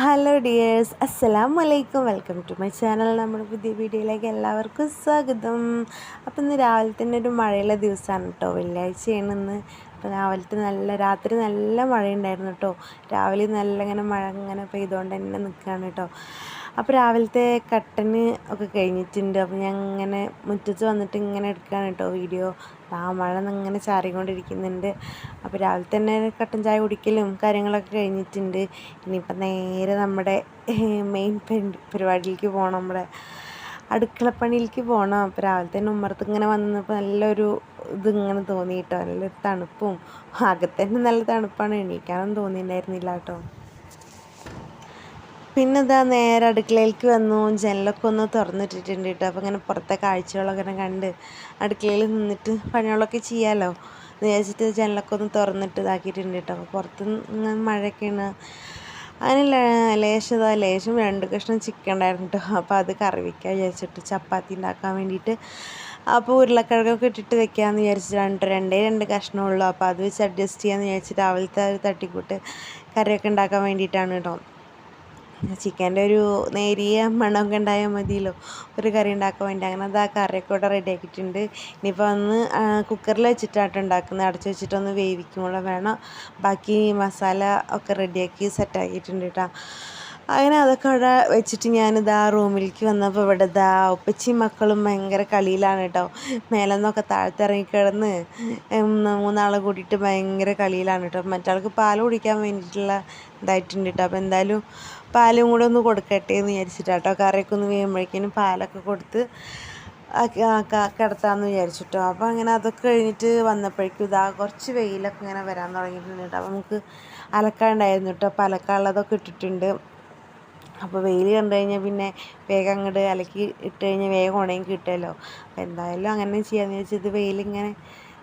Hello dears അസ്സലാം വലൈക്കും welcome to my channel നമ്മുടെ പുതിയ വീഡിയോയിലേക്ക് എല്ലാവർക്കും സ്വാഗതം. അപ്പം ഇന്ന് രാവിലെ തന്നെ ഒരു മഴയുള്ള ദിവസമാണ് കേട്ടോ. വെള്ളിയാഴ്ചയാണ് ഇന്ന്. അപ്പോൾ രാവിലത്തെ നല്ല രാത്രി നല്ല മഴയുണ്ടായിരുന്നു കേട്ടോ. രാവിലെ നല്ല ഇങ്ങനെ മഴ ഇങ്ങനെ പെയ്തുകൊണ്ട് തന്നെ നിൽക്കുകയാണ് കേട്ടോ. അപ്പോൾ രാവിലത്തെ കട്ടന് ഒക്കെ കഴിഞ്ഞിട്ടുണ്ട്. അപ്പോൾ ഞാൻ ഇങ്ങനെ മുറ്റത്ത് വന്നിട്ട് ഇങ്ങനെ എടുക്കുകയാണ് കേട്ടോ വീഡിയോ. ആ മഴ ഇങ്ങനെ ചാറിക്കൊണ്ടിരിക്കുന്നുണ്ട്. അപ്പോൾ രാവിലെ തന്നെ കട്ടൻ ചായ കുടിക്കലും കാര്യങ്ങളൊക്കെ കഴിഞ്ഞിട്ടുണ്ട്. ഇനിയിപ്പോൾ നേരെ നമ്മുടെ മെയിൻ പരിപാടിയിലേക്ക് പോകണം നമ്മുടെ അടുക്കളപ്പണിയിലേക്ക് പോകണം അപ്പോൾ രാവിലെ തന്നെ ഉമ്മറത്ത് ഇങ്ങനെ വന്നപ്പോൾ നല്ലൊരു ഇതിങ്ങനെ തോന്നി കേട്ടോ. നല്ലൊരു തണുപ്പും അകത്തന്നെ നല്ല തണുപ്പാണ്. എണീക്കാനൊന്നും തോന്നിയിട്ടുണ്ടായിരുന്നില്ല കേട്ടോ. പിന്നെ ഇതാ നേരെ അടുക്കളയിലേക്ക് വന്നു. ജനലൊക്കെ ഒന്ന് തുറന്നിട്ടിട്ടുണ്ട് കേട്ടോ. അപ്പോൾ ഇങ്ങനെ പുറത്തെ കാഴ്ചകളൊക്കെ ഇങ്ങനെ കണ്ട് അടുക്കളയിൽ നിന്നിട്ട് പണികളൊക്കെ ചെയ്യാമല്ലോ എന്ന് വിചാരിച്ചിട്ട് ജനലൊക്കെ ഒന്ന് തുറന്നിട്ട് ഇതാക്കിയിട്ടുണ്ട് കേട്ടോ. അപ്പോൾ പുറത്ത് മഴയൊക്കെയാണ്. അതിന് ലേശം ഇതാ ലേശം രണ്ട് കഷ്ണം ചിക്കൻ ഉണ്ടായിരുന്നു കേട്ടോ. അപ്പോൾ അത് കറി വയ്ക്കാൻ വിചാരിച്ചിട്ട് ചപ്പാത്തി ഉണ്ടാക്കാൻ വേണ്ടിയിട്ട് അപ്പോൾ ഉരുളക്കിഴങ്ങൊക്കെ ഇട്ടിട്ട് വെക്കാമെന്ന് വിചാരിച്ചിട്ട് രണ്ട് രണ്ടേ രണ്ട് കഷ്ണമുള്ളൂ അപ്പോൾ അത് വെച്ച് അഡ്ജസ്റ്റ് ചെയ്യാമെന്ന് വിചാരിച്ചിട്ട് രാവിലത്തെ ഒരു തട്ടിക്കൂട്ട് കറിയൊക്കെ ഉണ്ടാക്കാൻ വേണ്ടിയിട്ടാണ് കേട്ടോ. ചിക്കന്റെ ഒരു നേരിയ മണമൊക്കെ ഉണ്ടായാൽ മതിയല്ലോ. ഒരു കറി ഉണ്ടാക്കാൻ വേണ്ടി. അങ്ങനെ അത് ആ കറിയൊക്കെ ഇവിടെ റെഡി ആക്കിയിട്ടുണ്ട്. ഇനിയിപ്പോൾ ഒന്ന് കുക്കറിൽ വെച്ചിട്ടാണ് ഉണ്ടാക്കുന്നത്. അടച്ച് വെച്ചിട്ടൊന്ന് വേവിക്കുമ്പോൾ വേണം. ബാക്കി മസാല ഒക്കെ റെഡിയാക്കി സെറ്റാക്കിയിട്ടുണ്ട് കേട്ടോ അങ്ങനെ അതൊക്കെ അവിടെ വെച്ചിട്ട് ഞാനിതാ റൂമിലേക്ക് വന്നപ്പോൾ ഇവിടെ ഇതാ ഒപ്പച്ചി മക്കളും ഭയങ്കര കളിയിലാണ് കേട്ടോ മേലെ നിന്നൊക്കെ താഴത്തിറങ്ങി കിടന്ന് മൂന്നാളെ കൂട്ടിയിട്ട് ഭയങ്കര കളിയിലാണ് കേട്ടോ മറ്റാൾക്ക് പാൽ കുടിക്കാൻ വേണ്ടിയിട്ടുള്ള ഇതായിട്ടുണ്ട് കേട്ടോ അപ്പോൾ എന്തായാലും പാലും കൂടെ ഒന്ന് കൊടുക്കട്ടെ എന്ന് വിചാരിച്ചിട്ടാട്ടോ. കറിയൊക്കെ ഒന്ന് വീഴുമ്പോഴേക്കിനും പാലൊക്കെ കൊടുത്ത് കിടത്താമെന്ന് വിചാരിച്ചിട്ടോ. അപ്പോൾ അങ്ങനെ അതൊക്കെ കഴിഞ്ഞിട്ട് വന്നപ്പോഴേക്കും ഇതാ കുറച്ച് വെയിലൊക്കെ ഇങ്ങനെ വരാൻ തുടങ്ങിയിട്ടുണ്ട് കേട്ടോ. നമുക്ക് അലക്കാണ്ടായിരുന്നു കേട്ടോ. അപ്പോൾ അലക്കാനുള്ളതൊക്കെ ഇട്ടിട്ടുണ്ട്. അപ്പോൾ വെയിൽ കണ്ടു കഴിഞ്ഞാൽ പിന്നെ വേഗം അങ്ങോട്ട് അലക്കി ഇട്ട് കഴിഞ്ഞാൽ വേഗം ഉണങ്ങി കിട്ടുമല്ലോ. അപ്പോൾ എന്തായാലും അങ്ങനെ ചെയ്യാമെന്ന് വെച്ചത് വെയിലിങ്ങനെ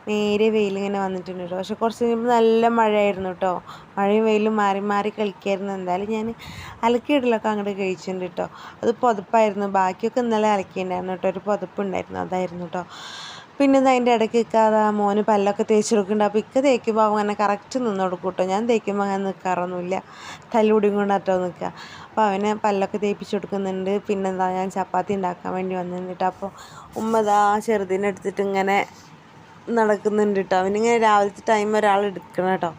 നേരെ വെയിലിങ്ങനെ വന്നിട്ടുണ്ട് കേട്ടോ പക്ഷെ കുറച്ച് കഴിയുമ്പോൾ നല്ല മഴയായിരുന്നു കേട്ടോ മഴയും വെയിലും മാറി മാറി കളിക്കായിരുന്നു. എന്തായാലും ഞാൻ അലക്കിയിടലൊക്കെ അങ്ങോട്ട് കഴിച്ചിട്ടുണ്ട് കേട്ടോ അത് പുതപ്പായിരുന്നു. ബാക്കിയൊക്കെ ഇന്നലെ അലക്കിയിട്ടുണ്ടായിരുന്നു കേട്ടോ ഒരു പുതപ്പുണ്ടായിരുന്നു. അതായിരുന്നു കേട്ടോ പിന്നെ അതിന്റെ ഇടയ്ക്ക് ഇക്കാതെ മോന് പല്ലൊക്കെ തേച്ച് കൊടുക്കുന്നുണ്ട് അപ്പോൾ ഇക്ക തേക്കുമ്പോൾ അങ്ങനെ കറക്റ്റ് നിന്ന് കൊടുക്കും കേട്ടോ ഞാൻ തേക്കുമ്പോൾ അങ്ങനെ നിൽക്കാറൊന്നുമില്ല തല്ലുടിയും കൊണ്ടാട്ടോ നിൽക്കുക അപ്പോൾ അവനെ പല്ലൊക്കെ തേപ്പിച്ച് കൊടുക്കുന്നുണ്ട്. പിന്നെന്താ ഞാൻ ചപ്പാത്തി ഉണ്ടാക്കാൻ വേണ്ടി വന്നിട്ടുണ്ട് അപ്പോൾ ഉമ്മ ഇതാ ചെറുതിനെടുത്തിട്ട് ഇങ്ങനെ നടക്കുന്നുണ്ട് കേട്ടോ അവനിങ്ങനെ രാവിലത്തെ ടൈം ഒരാൾ എടുക്കണം കേട്ടോ.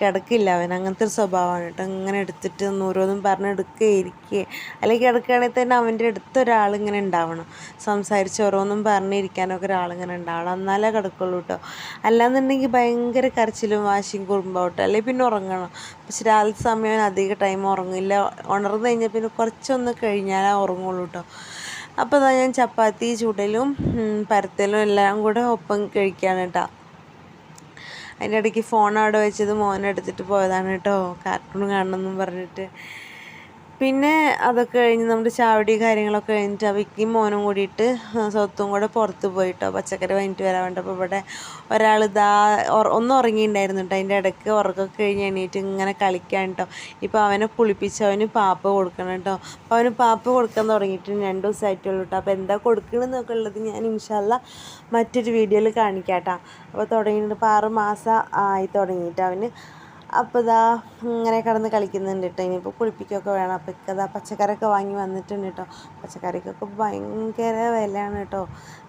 കിടക്കില്ല അവൻ. അങ്ങനത്തെ ഒരു സ്വഭാവമാണ് കേട്ടോ. ഇങ്ങനെ എടുത്തിട്ട് ഓരോന്നും പറഞ്ഞ് എടുക്കുക അല്ലെങ്കിൽ കിടക്കുകയാണെങ്കിൽ തന്നെ അവന്റെ അടുത്ത് ഒരാൾ ഇങ്ങനെ ഉണ്ടാവണം. സംസാരിച്ച് ഓരോന്നും പറഞ്ഞിരിക്കാനൊക്കെ ഒരാളിങ്ങനെ ഉണ്ടാവണം. എന്നാലേ കിടക്കുള്ളൂ കേട്ടോ. അല്ലാന്നുണ്ടെങ്കിൽ ഭയങ്കര കരച്ചിലും വാശിയും കുറുമ്പാവട്ടെ അല്ലെങ്കിൽ പിന്നെ ഉറങ്ങണം. പക്ഷെ രാവിലത്തെ സമയം അധിക ടൈം ഉറങ്ങില്ല. ഉണർന്നു കഴിഞ്ഞാൽ പിന്നെ കുറച്ചൊന്ന് കഴിഞ്ഞാലേ ഉറങ്ങുള്ളൂ കേട്ടോ. അപ്പോൾ അതാ ഞാൻ ചപ്പാത്തി ചുടലും പരത്തലും എല്ലാം കൂടെ ഒപ്പം കഴിക്കുകയാണ് കേട്ടോ അതിന്റെ ഇടയ്ക്ക് ഫോൺ അവിടെ വെച്ചത് മോനെടുത്തിട്ട് പോയതാണ് കേട്ടോ കാർട്ടൂൺ കാണണമെന്നും പറഞ്ഞിട്ട്. പിന്നെ അതൊക്കെ കഴിഞ്ഞ് നമ്മുടെ ചാവടി കാര്യങ്ങളൊക്കെ കഴിഞ്ഞിട്ട് അവയ്ക്കും മോനും കൂടിയിട്ട് സ്വത്തും കൂടെ പുറത്ത് പോയിട്ടോ. പച്ചക്കറി വാങ്ങിയിട്ട് വരാൻ വേണ്ടപ്പോൾ ഇവിടെ ഒരാൾ ഇതാ ഒന്ന് ഉറങ്ങിയിട്ടുണ്ടായിരുന്നു കേട്ടോ. അതിന്റെ ഇടയ്ക്ക് ഉറക്കമൊക്കെ കഴിഞ്ഞ് എണീറ്റ് ഇങ്ങനെ കളിക്കാൻ കേട്ടോ ഇപ്പോൾ അവനെ കുളിപ്പിച്ച് അവന് പാപ്പ കൊടുക്കണം കേട്ടോ അപ്പോൾ അവന് പാപ്പ കൊടുക്കാൻ തുടങ്ങിയിട്ട് രണ്ട് ദിവസമായിട്ടുള്ളൂ കേട്ടോ അപ്പോൾ എന്താ കൊടുക്കണമെന്നൊക്കെ ഉള്ളത് ഞാൻ ഇൻഷാല്ല മറ്റൊരു വീഡിയോയിൽ കാണിക്കാം കേട്ടോ അപ്പോൾ തുടങ്ങിയിട്ട് ഇപ്പോൾ ആറ് മാസം ആയി തുടങ്ങിയിട്ട് അവന്. അപ്പോൾ ഇതാ ഇങ്ങനെ കിടന്ന് കളിക്കുന്നുണ്ട് കേട്ടോ ഇനിയിപ്പോൾ കുളിപ്പിക്കുകയൊക്കെ വേണം. അപ്പോൾ ഇക്കതാ പച്ചക്കറിയൊക്കെ വാങ്ങി വന്നിട്ടുണ്ട് കേട്ടോ പച്ചക്കറിക്കൊക്കെ ഭയങ്കര വിലയാണ് കേട്ടോ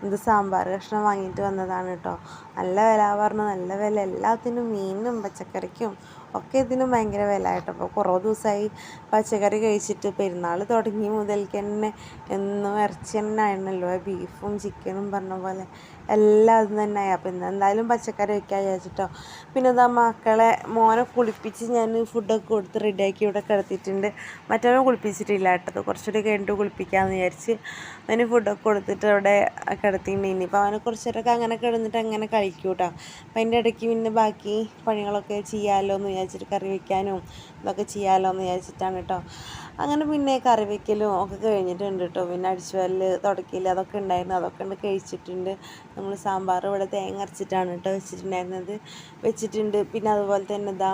ഇത് സാമ്പാർ കഷ്ണം വാങ്ങിയിട്ട് വന്നതാണ് കേട്ടോ നല്ല വില പറഞ്ഞു നല്ല വില. എല്ലാത്തിനും മീനും പച്ചക്കറിക്കും ഒക്കെ ഇതിനും ഭയങ്കര വില ആയിട്ട് അപ്പോൾ കുറേ ദിവസമായി പച്ചക്കറി കഴിച്ചിട്ട് പെരുന്നാൾ തുടങ്ങി മുതൽക്ക് തന്നെ എന്നും ഇറച്ചി തന്നെ ആയിരുന്നല്ലോ. ബീഫും ചിക്കനും പറഞ്ഞ പോലെ എല്ലാം അത് തന്നെ ആയി. അപ്പോൾ എന്തായാലും പച്ചക്കറി വയ്ക്കാൻ വിചാരിച്ചിട്ടോ. പിന്നെ ഇതാ മക്കളെ മോനെ കുളിപ്പിച്ച് ഞാൻ ഫുഡൊക്കെ കൊടുത്ത് റെഡിയാക്കി ഇവിടെ കിടത്തിയിട്ടുണ്ട്. മറ്റവനെ കുളിപ്പിച്ചിട്ടില്ല കേട്ടത് കുറച്ചുകൂടി കഴിഞ്ഞിട്ട് കുളിപ്പിക്കാമെന്ന് വിചാരിച്ച് അവന് ഫുഡൊക്കെ കൊടുത്തിട്ട് അവിടെ കിടത്തിയിട്ടുണ്ട്. ഇനിയിപ്പോൾ അവനെ കുറച്ചേരൊക്കെ അങ്ങനെ കിടന്നിട്ട് അങ്ങനെ കഴിക്കൂട്ടോ. അപ്പം അതിന്റെ ഇടയ്ക്ക് പിന്നെ ബാക്കി പണികളൊക്കെ ചെയ്യാമല്ലോ എന്ന് വിചാരിച്ചിട്ട് കറി വയ്ക്കാനും ഇതൊക്കെ ചെയ്യാമല്ലോ എന്ന് വിചാരിച്ചിട്ടാണ് കേട്ടോ. അങ്ങനെ പിന്നെ കറി വയ്ക്കലും ഒക്കെ കഴിഞ്ഞിട്ടുണ്ട് കേട്ടോ. പിന്നെ അടിച്ചുവല്ല് തുടക്കില്ല അതൊക്കെ ഉണ്ടായിരുന്നു. അതൊക്കെ ഉണ്ട് കഴിച്ചിട്ടുണ്ട്. നമ്മൾ സാമ്പാർ ഇവിടെ തേങ്ങ അരച്ചിട്ടാണ് കേട്ടോ വെച്ചിട്ടുണ്ടായിരുന്നത്. വെച്ചിട്ടുണ്ട്. പിന്നെ അതുപോലെ തന്നെ ഇതാ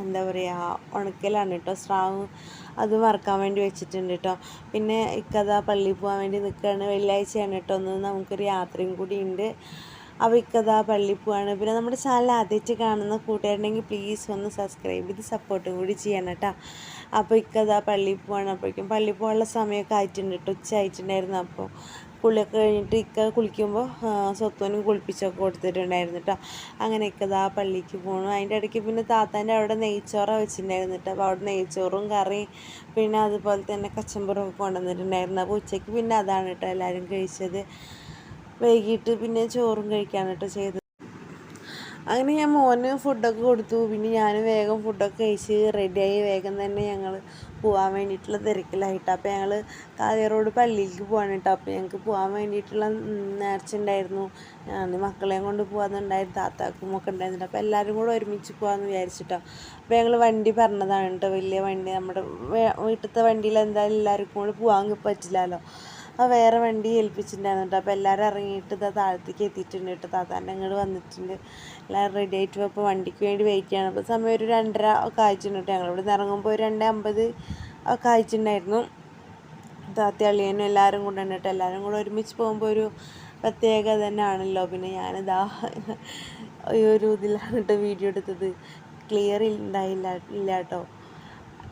എന്താ പറയുക ഉണക്കലാണ് കേട്ടോ സ്രാവ്. അത് വറക്കാൻ വേണ്ടി വെച്ചിട്ടുണ്ട് കേട്ടോ. പിന്നെ ഇക്കഥ പള്ളിയിൽ പോകാൻ വേണ്ടി നിൽക്കുകയാണ് വെള്ളിയാഴ്ചയാണ് കേട്ടോ. ഒന്ന് നമുക്കൊരു യാത്രയും കൂടി ഉണ്ട്. അപ്പോൾ ഇക്കതാ പള്ളി പോവാണ്. പിന്നെ നമ്മുടെ ചാനൽ ആദ്യമായിട്ട് കാണുന്ന കൂട്ടുകാരുണ്ടെങ്കിൽ പ്ലീസ് ഒന്ന് സബ്സ്ക്രൈബ് ചെയ്ത് സപ്പോർട്ടും കൂടി ചെയ്യണം കേട്ടോ അപ്പോൾ ഇക്കതാ പള്ളി പോവാണ്. അപ്പോഴേക്കും പള്ളി പോകാനുള്ള സമയമൊക്കെ ആയിട്ടുണ്ട് കേട്ടോ ഉച്ച ആയിട്ടുണ്ടായിരുന്നു. അപ്പോൾ കുളിയൊക്കെ കഴിഞ്ഞിട്ട് ഇക്ക കുളിക്കുമ്പോൾ സ്വത്തുവിനും കുളിപ്പിച്ചൊക്കെ കൊടുത്തിട്ടുണ്ടായിരുന്നു കേട്ടോ അങ്ങനെ ഇക്കതാ പള്ളിക്ക് പോകണം അതിന്റെ ഇടയ്ക്ക് പിന്നെ താത്താന്റെ അവിടെ നെയ്ച്ചോറ വെച്ചിട്ടുണ്ടായിരുന്നു കേട്ടോ അപ്പോൾ അവിടെ നെയ്ച്ചോറും കറി പിന്നെ അതുപോലെ തന്നെ കച്ചമ്പറും ഒക്കെ കൊണ്ടുവന്നിട്ടുണ്ടായിരുന്നു. അപ്പോൾ ഉച്ചയ്ക്ക് പിന്നെ അതാണ് കേട്ടോ എല്ലാവരും കഴിച്ചത്. വൈകിട്ട് പിന്നെ ചോറും കഴിക്കാണ് കേട്ടോ ചെയ്തത് അങ്ങനെ ഞാൻ മോന് ഫുഡൊക്കെ കൊടുത്തു. പിന്നെ ഞാൻ വേഗം ഫുഡൊക്കെ കഴിച്ച് റെഡിയായി വേഗം തന്നെ ഞങ്ങൾ പോകാൻ വേണ്ടിയിട്ടുള്ള തിരക്കിലായിട്ട്. അപ്പോൾ ഞങ്ങൾ കാതിയറോട് പള്ളിയിലേക്ക് പോകാൻ കേട്ടോ അപ്പോൾ ഞങ്ങൾക്ക് പോകാൻ വേണ്ടിയിട്ടുള്ള നേർച്ച ഉണ്ടായിരുന്നു. ഞാൻ മക്കളെയും കൊണ്ട് പോകാമെന്നുണ്ടായിരുന്നു താത്താക്കും ഒക്കെ ഉണ്ടായിരുന്നു. അപ്പോൾ എല്ലാവരും കൂടെ ഒരുമിച്ച് പോകാമെന്ന് വിചാരിച്ചിട്ടോ. അപ്പോൾ ഞങ്ങൾ വണ്ടി പറഞ്ഞതാണ് കേട്ടോ. വലിയ വണ്ടി. നമ്മുടെ വീട്ടിലത്തെ വണ്ടിയിൽ എന്തായാലും എല്ലാവർക്കും കൂടെ പോകാൻ പറ്റില്ലല്ലോ ആ വേറെ വണ്ടി ഏൽപ്പിച്ചിട്ടുണ്ടായിരുന്നു കേട്ടോ അപ്പോൾ എല്ലാവരും ഇറങ്ങിയിട്ട് ഇതാ താഴത്തേക്ക് എത്തിയിട്ടുണ്ട് കേട്ടോ. താത്താന്റെ അങ്ങോട്ട് വന്നിട്ടുണ്ട്. എല്ലാവരും റെഡി ആയിട്ട് ഇപ്പോൾ വണ്ടിക്ക് വേണ്ടി വെയിറ്റ് ചെയ്യണം. അപ്പോൾ സമയം ഒരു രണ്ടര ഒക്കെ ആയിട്ടുണ്ട് കേട്ടോ. ഞങ്ങളിവിടെ നിന്ന് ഇറങ്ങുമ്പോൾ ഒരു രണ്ട് അമ്പത് ഒക്കെ ആയിട്ടുണ്ടായിരുന്നു. താത്തി അളിയനും എല്ലാവരും കൂടെ ഉണ്ട് കേട്ടോ. എല്ലാവരും കൂടെ ഒരുമിച്ച് പോകുമ്പോൾ ഒരു പ്രത്യേകത തന്നെയാണല്ലോ. പിന്നെ ഞാനിതാ ഈ ഒരു ഇതിലാണ് കേട്ടോ വീഡിയോ എടുത്തത്. ക്ലിയർ ഉണ്ടായില്ല ഇല്ല കേട്ടോ.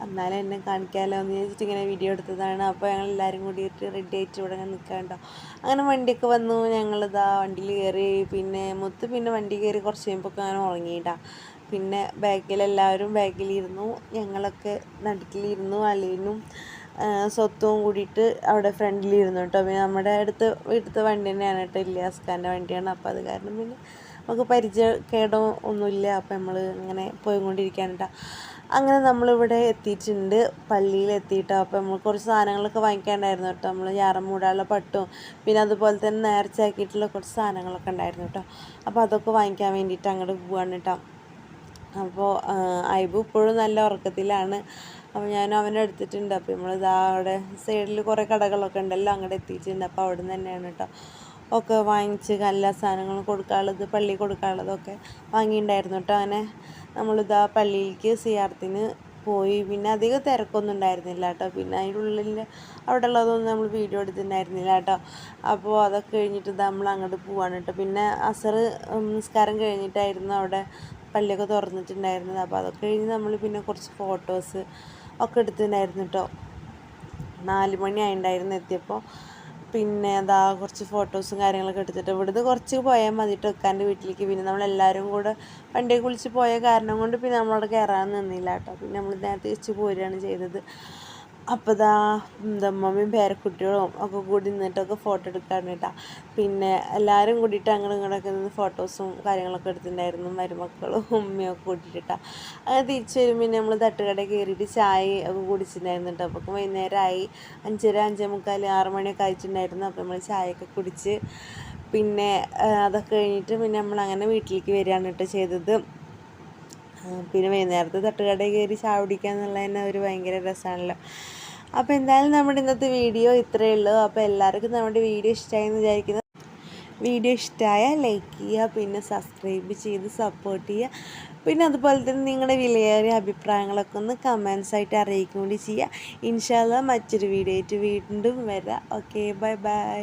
എന്നാലും എന്നെ കാണിക്കാമല്ലോ എന്ന് ചോദിച്ചിട്ട് ഇങ്ങനെ വീഡിയോ എടുത്തതാണ്. അപ്പോൾ ഞങ്ങൾ എല്ലാവരും കൂടിയിട്ട് റെഡി ആയിട്ട് ഇവിടെ നിൽക്കാണ്ടോ അങ്ങനെ വണ്ടിയൊക്കെ വന്നു. ഞങ്ങളിതാ വണ്ടിയിൽ കയറി. പിന്നെ മൊത്ത് പിന്നെ വണ്ടി കയറി കുറച്ച് കഴിയുമ്പോൾ അങ്ങനെ ഉറങ്ങിയിട്ടാ പിന്നെ ബാക്കിലെല്ലാവരും ബാക്കിലിരുന്നു. ഞങ്ങളൊക്കെ നടുക്കിലിരുന്നു. അലീനും സ്വത്തും കൂടിയിട്ട് അവിടെ ഫ്രണ്ടിലിരുന്നു കേട്ടോ പിന്നെ നമ്മുടെ അടുത്ത് വീട്ടിലത്തെ വണ്ടി തന്നെയാണ് കേട്ടോ ഇല്ലാസ്കാന്റെ വണ്ടിയാണ്. അപ്പോൾ അത് കാരണം പിന്നെ നമുക്ക് പരിചയക്കേടോ ഒന്നുമില്ല. അപ്പോൾ നമ്മൾ ഇങ്ങനെ പോയിക്കൊണ്ടിരിക്കുകയാണ് കേട്ടോ അങ്ങനെ നമ്മളിവിടെ എത്തിയിട്ടുണ്ട്. പള്ളിയിൽ എത്തിയിട്ടോ അപ്പോൾ നമ്മൾ കുറച്ച് സാധനങ്ങളൊക്കെ വാങ്ങിക്കാണ്ടായിരുന്നു കേട്ടോ. നമ്മൾ ഞാറം മൂടാനുള്ള പട്ടും പിന്നെ അതുപോലെ തന്നെ നേർച്ചയാക്കിയിട്ടുള്ള കുറച്ച് സാധനങ്ങളൊക്കെ ഉണ്ടായിരുന്നു കേട്ടോ. അപ്പോൾ അതൊക്കെ വാങ്ങിക്കാൻ വേണ്ടിയിട്ട് അങ്ങോട്ട് പോവാണ് കേട്ടോ. അപ്പോൾ ഐബു ഇപ്പോഴും നല്ല ഉറക്കത്തിലാണ്. അപ്പോൾ ഞാൻ അവനെ എടുത്തിട്ടുണ്ട്. അപ്പോൾ നമ്മൾ നമ്മളിതാ അവിടെ സൈഡിൽ കുറേ കടകളൊക്കെ ഉണ്ടല്ലോ അങ്ങോട്ട് എത്തിയിട്ടുണ്ട്. അപ്പോൾ അവിടെ നിന്ന് തന്നെയാണ് കേട്ടോ. ഒക്കെ വാങ്ങിച്ച് എല്ലാ സാധനങ്ങളും കൊടുക്കാനുള്ളത് പള്ളി കൊടുക്കാനുള്ളതൊക്കെ വാങ്ങിയിട്ടുണ്ടായിരുന്നു കേട്ടോ. അങ്ങനെ നമ്മളിതാ പള്ളിയിലേക്ക് സിയാർത്തിന് പോയി. പിന്നെ അധികം തിരക്കൊന്നും ഉണ്ടായിരുന്നില്ല കേട്ടോ. പിന്നെ അതിന്റെ ഉള്ളിൽ അവിടെ ഉള്ളതൊന്നും നമ്മൾ വീഡിയോ എടുത്തിട്ടുണ്ടായിരുന്നില്ല കേട്ടോ. അപ്പോൾ അതൊക്കെ കഴിഞ്ഞിട്ട് നമ്മൾ അങ്ങോട്ട് പോവാണ് കേട്ടോ. പിന്നെ അസർ നിസ്കാരം കഴിഞ്ഞിട്ടായിരുന്നു അവിടെ പള്ളിയൊക്കെ തുറന്നിട്ടുണ്ടായിരുന്നത്. അപ്പോൾ അതൊക്കെ കഴിഞ്ഞ് നമ്മൾ പിന്നെ കുറച്ച് ഫോട്ടോസ് ഒക്കെ എടുത്തിട്ടുണ്ടായിരുന്നു കേട്ടോ. നാല് മണി ആയിട്ടുണ്ടായിരുന്നു എത്തിയപ്പോൾ. പിന്നെ എന്താ കുറച്ച് ഫോട്ടോസും കാര്യങ്ങളൊക്കെ എടുത്തിട്ട് ഇവിടുന്ന് കുറച്ച് പോയാൽ മതി ടൊക്കാന്റെ വീട്ടിലേക്ക്. പിന്നെ നമ്മളെല്ലാവരും കൂടെ വണ്ടിയെ കുളിച്ച് പോയ കാരണം കൊണ്ട് പിന്നെ നമ്മളവിടെ കയറാൻ നിന്നില്ല കേട്ടോ പിന്നെ നമ്മൾ നേരത്തെ തിരിച്ച് പോരുകയാണ് ചെയ്തത്. അപ്പോൾ ഇതാ എന്താ പേരക്കുട്ടികളും ഒക്കെ കൂടി നിന്നിട്ടൊക്കെ ഫോട്ടോ എടുക്കാണ് കേട്ടോ പിന്നെ എല്ലാവരും കൂടിയിട്ട് അങ്ങനെ ഇങ്ങോട്ടൊക്കെ നിന്ന് ഫോട്ടോസും കാര്യങ്ങളൊക്കെ എടുത്തിട്ടുണ്ടായിരുന്നു മരുമക്കളും ഉമ്മയൊക്കെ കൂട്ടിയിട്ടാ അങ്ങനെ തിരിച്ചു വരും പിന്നെ നമ്മൾ തട്ടുകട കയറിയിട്ട് ചായ ഒക്കെ കുടിച്ചിട്ടുണ്ടായിരുന്നു കേട്ടോ അപ്പോൾ വൈകുന്നേരമായി അഞ്ചര അഞ്ചേ മുക്കാൽ ആറ് മണിയൊക്കെ കഴിച്ചിട്ടുണ്ടായിരുന്നു അപ്പോൾ നമ്മൾ ചായയൊക്കെ കുടിച്ച് പിന്നെ അതൊക്കെ കഴിഞ്ഞിട്ട് പിന്നെ നമ്മൾ അങ്ങനെ വീട്ടിലേക്ക് വരികയാണ് കേട്ടോ ചെയ്തത്. പിന്നെ വൈകുന്നേരത്തെ തട്ടുകടയിൽ കയറി ചായ കുടിക്കുക എന്നുള്ളത് തന്നെ ഒരു ഭയങ്കര രസമാണല്ലോ അപ്പോൾ എന്തായാലും നമ്മുടെ ഇന്നത്തെ വീഡിയോ ഇത്രയേ ഉള്ളൂ. അപ്പോൾ എല്ലാവർക്കും നമ്മുടെ വീഡിയോ ഇഷ്ടമായി എന്ന് വിചാരിക്കുന്നു. വീഡിയോ ഇഷ്ടമായ ലൈക്ക് ചെയ്യുക പിന്നെ സബ്സ്ക്രൈബ് ചെയ്ത് സപ്പോർട്ട് ചെയ്യുക. പിന്നെ അതുപോലെ തന്നെ നിങ്ങളുടെ വിലയേറിയ അഭിപ്രായങ്ങളൊക്കെ ഒന്ന് കമൻസ് ആയിട്ട് അറിയിക്കും കൂടി ചെയ്യുക. ഇൻഷാല്ല മറ്റൊരു വീഡിയോ ആയിട്ട് വീണ്ടും വരാം. Okay bye bye